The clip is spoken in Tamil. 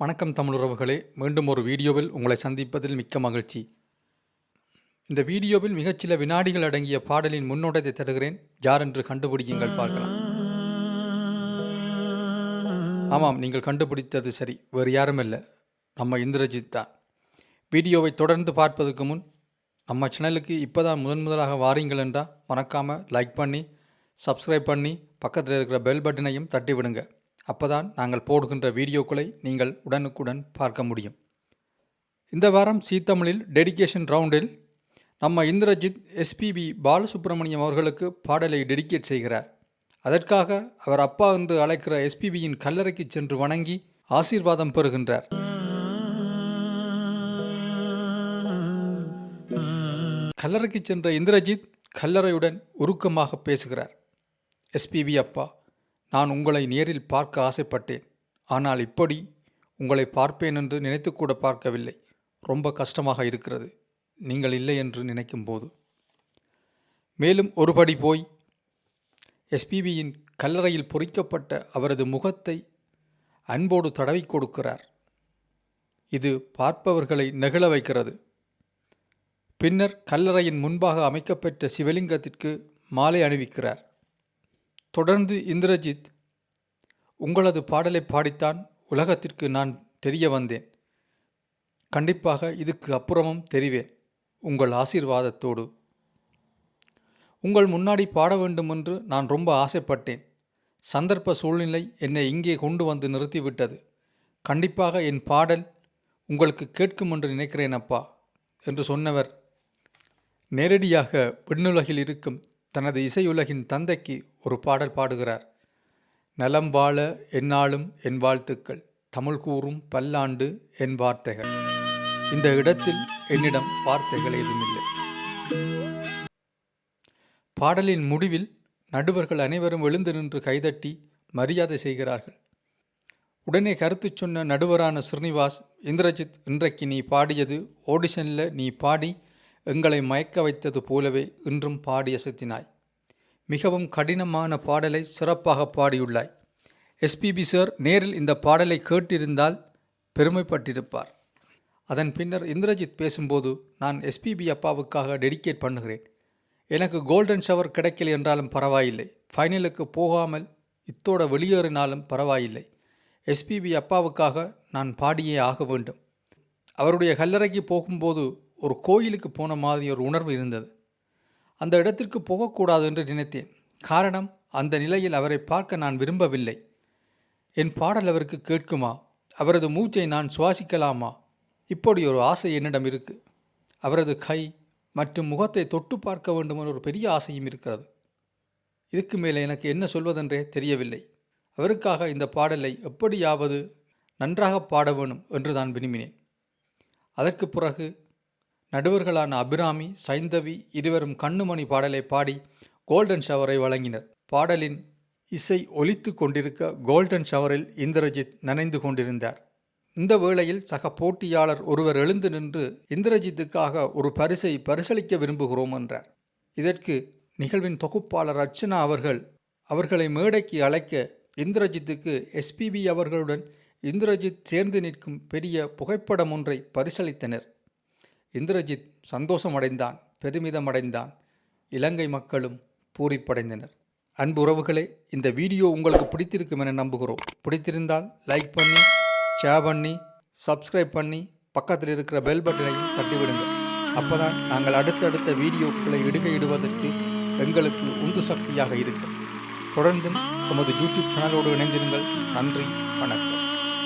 வணக்கம் தமிழுறவுகளே மீண்டும் ஒரு வீடியோவில் உங்களை சந்திப்பதில் மிக்க மகிழ்ச்சி. இந்த வீடியோவில் மிகச்சில வினாடிகள் அடங்கிய பாடலின் முன்னோட்டத்தை தருகிறேன். யார் என்று கண்டுபிடியுங்கள் பார்க்கலாம். ஆமாம் நீங்கள் கண்டுபிடித்தது சரி. வேறு யாரும் இல்லை. நம்ம இந்திரஜித் தான். வீடியோவை தொடர்ந்து பார்ப்பதற்கு முன் நம்ம சேனலுக்கு இப்போ தான் முதன் முதலாக வாரீங்கள் என்றால் மறக்காமல் லைக் பண்ணி சப்ஸ்கிரைப் பண்ணி பக்கத்தில் இருக்கிற பெல் பட்டனையும் தட்டி விடுங்கள் அப்போதான் நாங்கள் போடுகின்ற வீடியோக்களை நீங்கள் உடனுக்குடன் பார்க்க முடியும். இந்த வாரம் சீ தமிழில் டெடிகேஷன் ரவுண்டில் நம்ம இந்திரஜித் எஸ்பிபி பாலசுப்ரமணியம் அவர்களுக்கு பாடலை டெடிகேட் செய்கிறார். அதற்காக அவர் அப்பா வந்து அழைக்கிற எஸ்பிபியின் கல்லறைக்கு சென்று வணங்கி ஆசீர்வாதம் பெறுகின்றார். கல்லறைக்கு சென்ற இந்திரஜித் கல்லறையுடன் உருக்கமாக பேசுகிறார். எஸ்பிபி அப்பா நான் உங்களை நேரில் பார்க்க ஆசைப்பட்டேன். ஆனால் இப்படி உங்களை பார்ப்பேன் என்று நினைத்து கூட பார்க்கவில்லை. ரொம்ப கஷ்டமாக இருக்கிறது. நீங்கள் இல்லை என்று நினைக்கும் போது மேலும் ஒருபடி போய் எஸ்பிபியின் கல்லறையில் பொறிக்கப்பட்ட அவரது முகத்தை அன்போடு தடவி கொடுக்கிறார். இது பார்ப்பவர்களை நெகிழ வைக்கிறது. பின்னர் கல்லறையின் முன்பாக அமைக்கப்பெற்ற சிவலிங்கத்திற்கு மாலை அணிவிக்கிறார். தொடர்ந்து இந்திரஜித் உங்களது பாடலை பாடித்தான் உலகத்திற்கு நான் தெரிய வந்தேன். கண்டிப்பாக இதுக்கு அப்புறமும் தெரிவேன் உங்கள் ஆசீர்வாதத்தோடு. உங்கள் முன்னாடி பாட வேண்டும் என்று நான் ரொம்ப ஆசைப்பட்டேன். சந்தர்ப்ப சூழ்நிலை என்னை இங்கே கொண்டு வந்து நிறுத்திவிட்டது. கண்டிப்பாக என் பாடல் உங்களுக்கு கேட்கும் என்று நினைக்கிறேன் அப்பா என்று சொன்னவர் நேரடியாக விண்ணுலகில் இருக்கும் தனது இசையுலகின் தந்தைக்கு ஒரு பாடல் பாடுகிறார். நலம் வாழ என்னாலும் என் வாழ்த்துக்கள். தமிழ் கூறும் பல்லாண்டு என் வார்த்தைகள். இந்த இடத்தில் என்னிடம் வார்த்தைகள் ஏதுமில்லை பாடலின் முடிவில் நடுவர்கள் அனைவரும் எழுந்து நின்று கைதட்டி மரியாதை செய்கிறார்கள். உடனே கருத்து சொன்ன நடுவரான ஸ்ரீனிவாஸ் இந்திரஜித் இன்றைக்கு நீ பாடியது ஆடிஷனில் நீ பாடி எங்களை மயக்க வைத்தது போலவே இன்றும் பாடி அசத்தினாய். மிகவும் கடினமான பாடலை சிறப்பாக பாடியுள்ளாய். எஸ்பிபி சார் நேரில் இந்த பாடலை கேட்டிருந்தால் பெருமைப்பட்டிருப்பார். அதன் பின்னர் இந்திரஜித் பேசும்போது நான் எஸ்பிபி அப்பாவுக்காக டெடிகேட் பண்ணுகிறேன். எனக்கு கோல்டன் ஷவர் கிடைக்கல என்றாலும் பரவாயில்லை. ஃபைனலுக்கு போகாமல் இத்தோட வெளியேறினாலும் பரவாயில்லை. எஸ்பிபி அப்பாவுக்காக நான் பாடியே ஆக வேண்டும். அவருடைய கல்லறைக்கு போகும்போது ஒரு கோயிலுக்கு போன மாதிரி ஒரு உணர்வு இருந்தது. அந்த இடத்திற்கு போகக்கூடாது என்று நினைத்தேன். காரணம் அந்த நிலையில் அவரை பார்க்க நான் விரும்பவில்லை. என் பாடல் அவருக்கு கேட்குமா? அவரது மூச்சை நான் சுவாசிக்கலாமா? இப்படி ஒரு ஆசை என்னிடம் இருக்கு. அவரது கை மற்றும் முகத்தை தொட்டு பார்க்க வேண்டும் ஒரு பெரிய ஆசையும் இருக்கிறது. இதுக்கு மேலே எனக்கு என்ன சொல்வதென்றே தெரியவில்லை. அவருக்காக இந்த பாடலை எப்படியாவது நன்றாக பாட வேணும் என்று நான் விரும்பினேன். அதற்கு பிறகு நடுவர்களான அபிராமி சைந்தவி இருவரும் கண்ணுமணி பாடலை பாடி கோல்டன் ஷவரை வழங்கினர். பாடலின் இசை ஒலித்து கொண்டிருக்க கோல்டன் ஷவரில் இந்திரஜித் நனைந்து கொண்டிருந்தார். இந்த வேளையில் சக போட்டியாளர் ஒருவர் எழுந்து நின்று இந்திரஜித்துக்காக ஒரு பரிசை பரிசளிக்க விரும்புகிறோம் என்றார். இதற்கு நிகழ்வின் தொகுப்பாளர் அர்ச்சனா அவர்கள் அவர்களை மேடைக்கு அழைக்க இந்திரஜித்துக்கு எஸ்பிபி அவர்களுடன் இந்திரஜித் சேர்ந்து நிற்கும் பெரிய புகைப்படம் ஒன்றை பரிசளித்தனர். இந்திரஜித் சந்தோஷமடைந்தான் பெருமிதமடைந்தான். இலங்கை மக்களும் பூரிப்படைந்தனர். அன்பு உறவுகளே இந்த வீடியோ உங்களுக்கு பிடித்திருக்கும் என நம்புகிறோம். பிடித்திருந்தால் லைக் பண்ணி ஷேர் பண்ணி சப்ஸ்கிரைப் பண்ணி பக்கத்தில் இருக்கிற பெல் பட்டனையும் தட்டிவிடுங்கள். அப்போதான் நாங்கள் அடுத்தடுத்த வீடியோக்களை இடுகையிடுவதற்கு எங்களுக்கு உந்து சக்தியாக இருக்கும். தொடர்ந்தும் நமது யூடியூப் சேனலோடு இணைந்திருங்கள். நன்றி வணக்கம்.